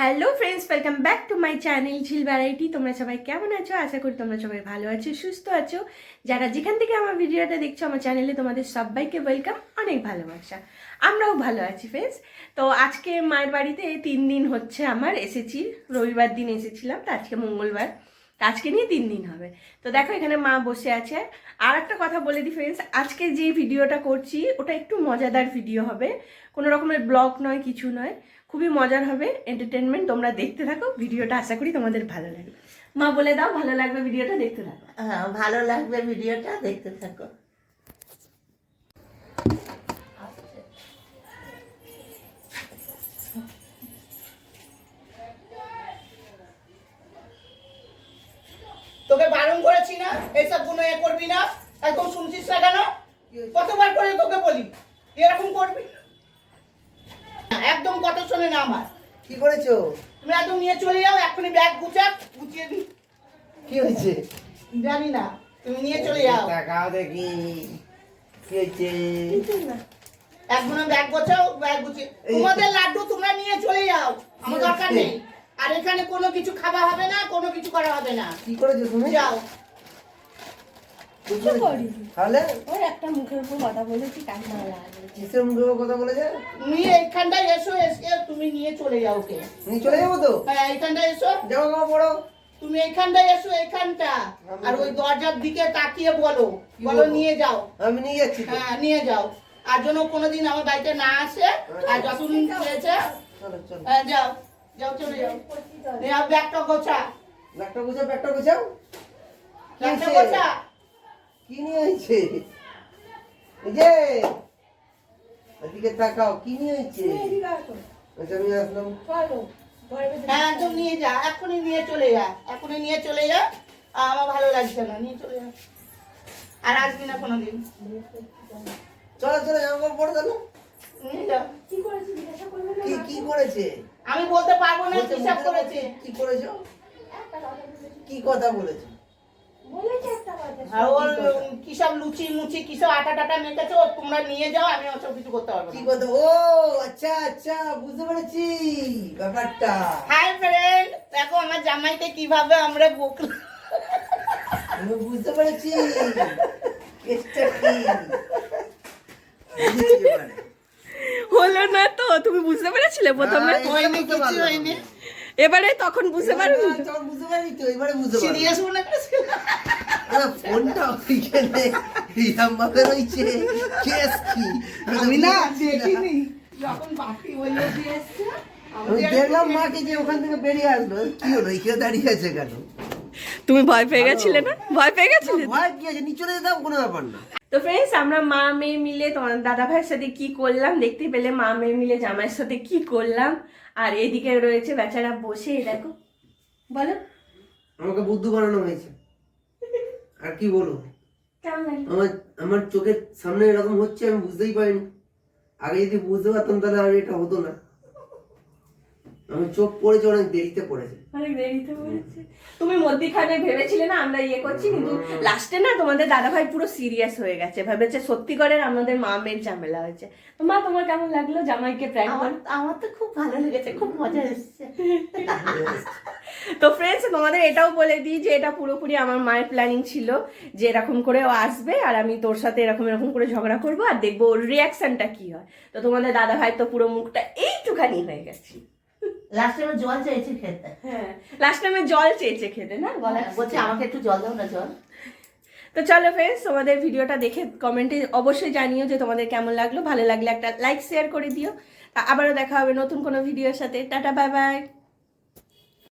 Hello friends welcome back to my channel Jhil variety তোমরা সবাই কেমন আছো? আশা করি তোমরা সবাই ভালো আছো, সুস্থ আছো। যারা যেখান থেকে আমার ভিডিওটা দেখছ, আমার চ্যানেলে তোমাদের সবাইকে ওয়েলকাম অনেক ভালোবাসা। আমরাও ভালো আছি ফ্রেন্ডস তো আজকে মায়ের বাড়িতে তিন দিন হচ্ছে আমার এসেছি। রবিবার দিন এসেছিলাম, তো আজকে মঙ্গলবার। আজকে নিয়ে তিন দিন হবে। তো দেখো এখানে মা বসে আছে। আর একটা কথা বলে দিই ফ্রেন্ডস আজকে যে ভিডিওটা করছি, ওটা একটু মজাদার ভিডিও হবে। কোনো রকমের ব্লগ নয়, কিছু নয়। খুবই মজার হবে এন্টারটেনমেন্ট তোমরা দেখতে থাকো। ভিডিওটা আশা করি তোমাদের ভালো লাগবে। মা বলে দাও, ভালো লাগবে ভিডিওটা, দেখতে থাকো। হ্যাঁ ভালো লাগবে ভিডিওটা, দেখতে থাকো। তোকে বারণ করেছি না এইসব কোনো এ করবি না একদম শুনছিস না কেন? কতবার করে তোকে বলি এরকম করবি একদম কথা শোনে না আমার। কি করেছ? তুমি একদম নিয়ে চলে যাও এখনই ব্যাগ গুছাক গুছিয়ে দিই কি হয়েছে? জানি না তুমি নিয়ে চলে যাও। তাকাও দেখি কি হয়েছে? এখন ব্যাগ গোছাও ব্যাগ গুছিয়ে। তোমাদের লাড্ডু তোমরা নিয়ে চলে যাও আমার দরকার নেই। আর এখানে কোনো কিছু খাওয়া হবে না কোনো কিছু করা হবে না। কি করেছ তুমি? যাও। কি করেছ? তাহলে? ওর একটা মুখের উপর কথা বলেছি কান্না লাগে কিসের মুখে ও কথা বলেছে? তুমি এইখানটায় এসো এসে তুমি নিয়ে চলে যাও ওকে। তুমি চলে যাব তো? হ্যাঁ এইখানটায় এসো। যাব খাওয়া পড়ো। তুমি এইখানটায় এসো এইখানটা। আর ওই দরজার দিকে তাকিয়ে বলো। বলো নিয়ে যাও। আমি নিয়ে যাচ্ছি হ্যাঁ নিয়ে যাও। আর জন্য কোনোদিন আমার বাড়িতে না আসে আর যতদিন হয়েছে চলো চলো। হ্যাঁ, যাও। যাও চলে যাও। ব্যাগটা গোছা। ব্যাগটা গুছাও ব্যাগটা গুছাও। কি ব্যাগটা গোছা। কি নিয়ে হয়েছে? এই যে এদিকে তাকাও কি নিয়ে হয়েছে? আচ্ছা আমি আসলাম। হ্যাঁ একদম নিয়ে যা এখনই নিয়ে চলে যা এখনই নিয়ে চলে যা। আমার ভালো লাগছে না নিয়ে চলে যা। আর আসবি না কোনোদিন। চলো চলো জামা কাপড় পরে তাহলে নিয়ে যাও কি কি করেছে? আমি বলতে পারব না বলছে কি সব মুখে করেছে। কি করেছ? কি কথা বলেছ? আর ওর কি সব লুচি মুচি কি সব আটা টাটা মেখেছে তোমরা নিয়ে যাও আমি ওসব কিছু করতে পারব কি কথা? ও আচ্ছা আচ্ছা বুঝতে পেরেছি ব্যাপারটা। হাই ফ্রেন্ড দেখো আমার জামাইকে কীভাবে আমরা বকলাম আমি বুঝতে পেরেছি। কেসটা কি। হলো না তো তুমি বুঝতে পেরেছিলে? প্রথমে এবারে হয়নি কিছু হয়নি। এবারে তখন বুঝতে এবারে তখন বুঝতে তো এবারে বুঝতে সিরিয়াস মনে করছি আরে ফোনটা ওইখানে ভাবে রয়েছে কেস কি? আমি না দেখিনি। যখন দিয়ে এসছে দেখলাম মাকে যে ওখান থেকে বেরিয়ে আসলো। কি হলো? এখানে দাঁড়িয়ে আছে কেন? তুমি ভয় পেয়ে গেছিলে না? ভয় পেয়ে গেছিলে? ভয় কি আছে? নিচে যেতাম কোনো ব্যাপার না। তো ফ্রেন্ডস আমরা মা মেয়ে মিলে তোমার দাদা ভাইয়ের সাথে কি করলাম? দেখতে পেলে মা মেয়ে মিলে জামাইয়ের সাথে কি করলাম? আর এদিকে রয়েছে বেচারা বসে দেখো। বলো। আমাকে বুদ্ধু বানানো হয়েছে। আর কি বলব? আমার আমার চোখের সামনে এরকম হচ্ছে আমি বুঝতেই পারিনি। আগে যদি বুঝতে পারতাম তাহলে আর এটা হতো না। আমি চোখ পড়েছে অনেক দেরিতে পড়েছে। অনেক দেরিতে বলেছে তুমি মধ্যিখানে ভেবেছিলে না আমরা ইয়ে করছি কিন্তু লাস্টে না তোমাদের দাদা ভাই পুরো সিরিয়াস হয়ে গেছে। ভেবেছে সত্যি করে আমাদের মা মেয়ের ঝামেলা হয়েছে। তো মা তোমার কেমন লাগল জামাইকে প্র্যাঙ্ক আমার আমার তো খুব ভালো লেগেছে খুব মজা এসছে। তো ফ্রেন্ডস তোমাদের এটাও বলে দিই যে এটা পুরোপুরি আমার মায়ের প্ল্যানিং ছিল যে এরকম করে ও আসবে আর আমি তোর সাথে এরকম এরকম করে ঝগড়া করব আর দেখব ওর রিয়াকশনটা কি হয়। তো তোমাদের দাদা ভাই তো পুরো মুখটা এইটুখানি হয়ে গেছে। লাস্টে টাইমে জল চেয়েছে খেতে। হ্যাঁ লাস্ট টাইমে জল চেয়েছে খেতে না? বলা বলছে আমাকে একটু জল দাও না জল। তো চলো ফ্রেন্ডস তোমাদের ভিডিওটা দেখে কমেন্টে অবশ্যই জানিও যে তোমাদের কেমন লাগল। ভালো লাগলে একটা লাইক শেয়ার করে দিও। আবারও দেখা হবে নতুন কোনো ভিডিওর সাথে। Tata bye bye